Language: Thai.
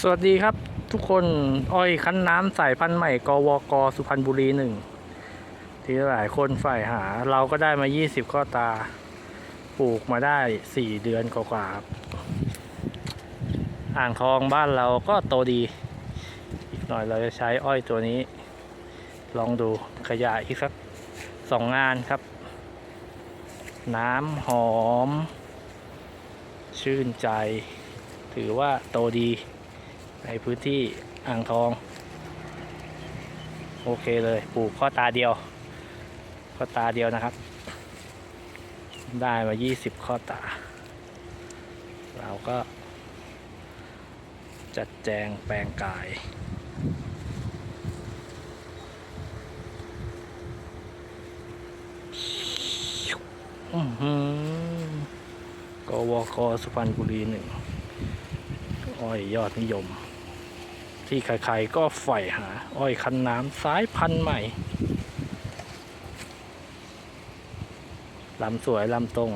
สวัสดีครับทุกคนอ้อยคั้นน้ำสายพันธุ์ใหม่กวกสุพรรณบุรีหนึ่งที่หลายคนใฝ่หา เราก็ได้มา 20 ข้อตา ปลูกมาได้ 4 เดือนกว่าครับ อ่างทองบ้านเราก็โตดี อีกหน่อยเราจะใช้อ้อยตัวนี้ ลองดูขยายอีกสักสองงานครับ น้ำหอม ชื่นใจ ถือว่าโตดี ในพื้นที่อ่างทอง โอเคเลยปลูกข้อตาเดียว ข้อตาเดียวนะครับ ได้มา 20 ข้อตา เราก็ จัดแจงแปลงกายอือหือกวกสุพรรณบุรีหนึ่งอ้อยยอดนิยม ที่ใครๆก็ใฝ่หา อ้อยคันน้ำสายพันธุ์ใหม่ลำสวยลำตรง